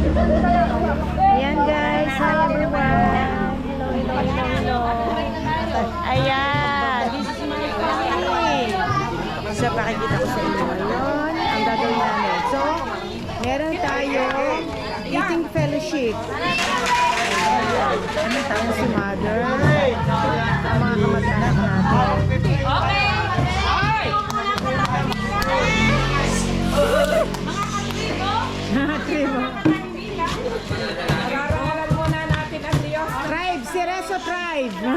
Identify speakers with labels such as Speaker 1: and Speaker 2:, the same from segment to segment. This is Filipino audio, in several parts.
Speaker 1: Ayan guys, hi everyone. Hello, hello, hello, hello. Ayan, this is my family. So, pakikita ko sa inyo ngayon ang gagawin namin. So, meron tayo eating fellowship. Ayan, tayo si mother. Ang mga kamag-anak natin.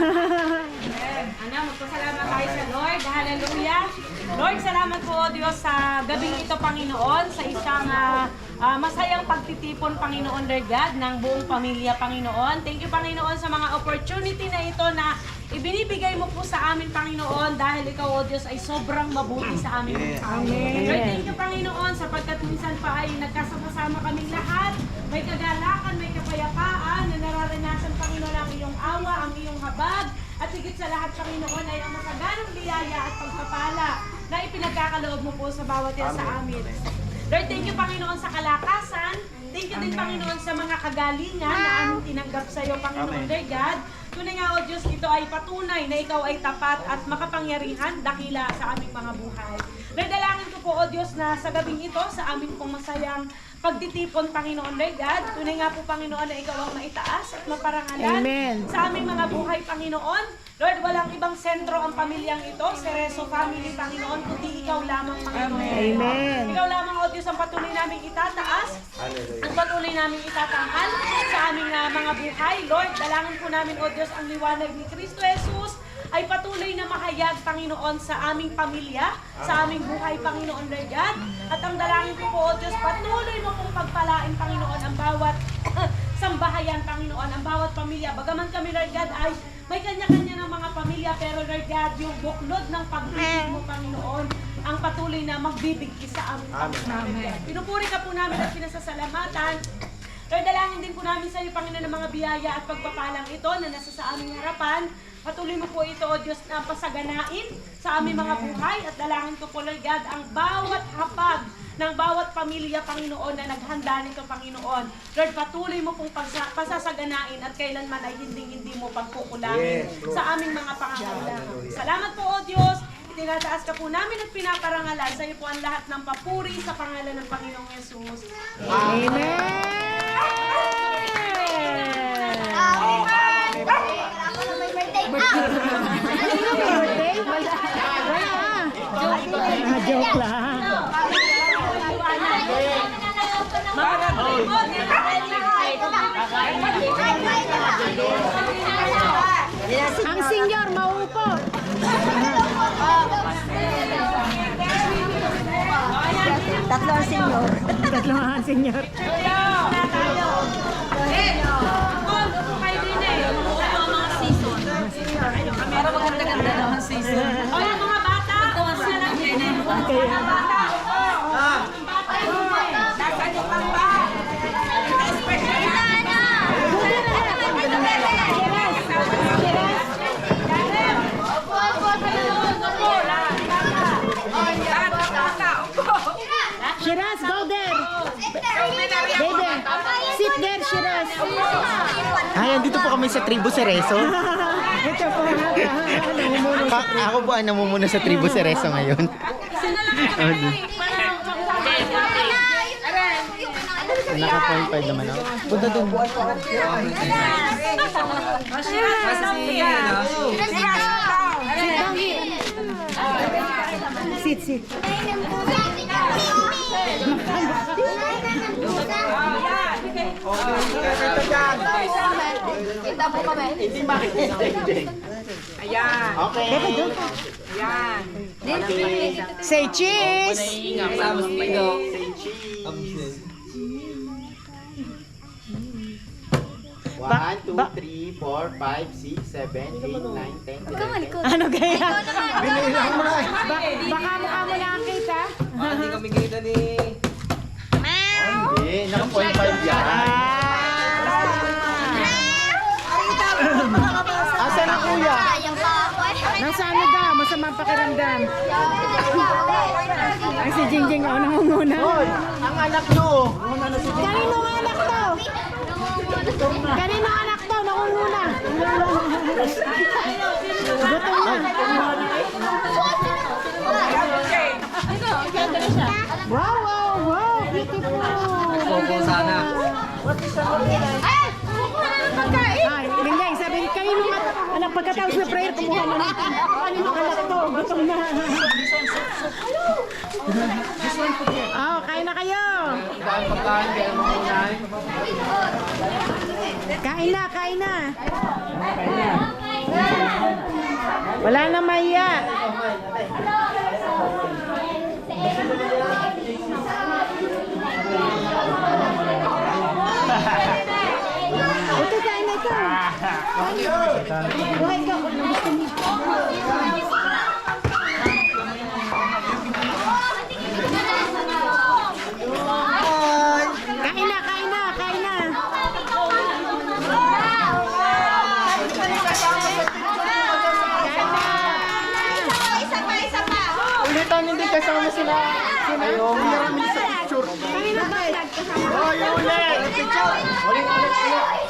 Speaker 1: Tribe.
Speaker 2: Ano, magpasalamat tayo sa Lord. Hallelujah. Lord, salamat po, O Diyos, sa gabing ito, Panginoon, sa isang ah, ah, masayang pagtitipon, Panginoon, Lord God, ng buong pamilya, Panginoon. Thank you, Panginoon, sa mga opportunity na ito na ibinibigay mo po sa amin, Panginoon, dahil ikaw, O Diyos, ay sobrang mabuti sa amin. Amen. Lord, thank you, Panginoon, sapagkat minsan pa ay nagkasama-sama kaming lahat. May kagalakan, may kapayapaan na nararanasan, Panginoon, ang iyong awa, ang iyong habag, at higit sa lahat, Panginoon, ay ang masaganang biyaya at pagpapala na ipinagkakaloob mo po sa bawat isa sa amin. Lord, thank you, Panginoon, sa kalakasan. Thank you din, Panginoon, sa mga kagalingan na aming tinanggap sa iyo, Panginoon, Lord God. Tunay nga, O Diyos, ito ay patunay na ikaw ay tapat at makapangyarihan, dakila sa aming mga buhay. Lord, dalangin ko po, O Diyos, na sa gabing ito, sa aming pong masayang pagtitipon, Panginoon, Lord God. Tunay nga po, Panginoon, na ikaw ang maitaas at maparangalan
Speaker 1: Amen.
Speaker 2: sa aming mga buhay, Panginoon. Lord, walang ibang sentro ang pamilyang ito, Cereso Family, Panginoon, kundi ikaw lamang, Panginoon.
Speaker 1: Amen.
Speaker 2: Ikaw lamang, O Diyos, ang patuloy namin itataas, ang patuloy namin itatanghal sa aming ah, mga buhay. Lord, dalangin po namin, O Diyos, ang liwanag ni Kristo Jesus ay patuloy na mahayag, Panginoon, sa aming pamilya, sa aming buhay, Panginoon, Lord God. At ang dalangin ko po, O Diyos, pagpalain, Panginoon, ang bawat sambahayan, Panginoon, ang bawat pamilya. Bagaman kami, Lord God, ay may kanya-kanya ng mga pamilya, pero Lord God, yung buklod ng pag-ibig mo, Panginoon, ang patuloy na magbibigti sa amin. Amen. Pinupuri ka po namin at pinasasalamatan. Lord, dalangin din po namin sa iyo, Panginoon, ng mga biyaya at pagpapalang ito na nasa sa aming harapan. Patuloy mo po ito, O Diyos, na pasaganain sa aming mga buhay. At dalangin ko po, Lord God, ang bawat hapag ng bawat pamilya, Panginoon, na naghanda nito, Panginoon. Lord, patuloy mo pong pagsa- pasasaganain at kailanman ay hindi-hindi mo pagkukulangin sa aming mga pangangailangan. Salamat po, O Diyos. Itinataas ka po namin at pinaparangalan. Sa iyo po ang lahat ng papuri sa pangalan ng Panginoong Yesus.
Speaker 1: Birthday? Ang senior, maupo.
Speaker 3: Tatlo ang senior.
Speaker 1: Tatlo ang senior.
Speaker 2: Para maganda-ganda naman season. O yung mga bata, mga lang din
Speaker 4: Ay, andito po kami sa Tribu Cerezo.
Speaker 1: Ito po, namumuno.
Speaker 4: Ako po ang namumuno sa Tribu Cerezo ngayon. Naka point five naman ako. Punta doon.
Speaker 1: Sit, sit.
Speaker 3: Kita mo kami.
Speaker 5: Ayan.
Speaker 4: Okay.
Speaker 5: Ayan.
Speaker 1: Say cheese.
Speaker 4: One, two, three, four, five, six, seven, eight, nine, ten, eleven.
Speaker 1: Ano kaya? Baka mukha mo nakakita.
Speaker 6: Hindi kami kita ni...
Speaker 4: ng
Speaker 3: pakiramdam? Ay, si Jingjing,
Speaker 1: oh, nangunguna. Ang anak to. Nangunguna na si Jingjing.
Speaker 4: Kanino anak to?
Speaker 1: Kanino anak to? Nangunguna. Gutom na. Wow, wow, wow. Beautiful.
Speaker 6: Bobo sana.
Speaker 1: What is that? Anak pagkatapos na prayer, kumuha na natin. Kanino anak to? Gutom na. Oh, kain na kayo.
Speaker 6: Kaya makunay.
Speaker 1: Kain na, kain na. Wala na maya. Ito, kain na ito. Buhay ka kung gusto mo. Kain na, kain na, kain na.
Speaker 3: Isa pa, isa pa!
Speaker 4: Ulitan hindi kasama sila. Sila yung maraming sa picture.
Speaker 1: Kain na, kain na.
Speaker 4: Oh, yung ulit! Picture! Ulit, ulit, ulit.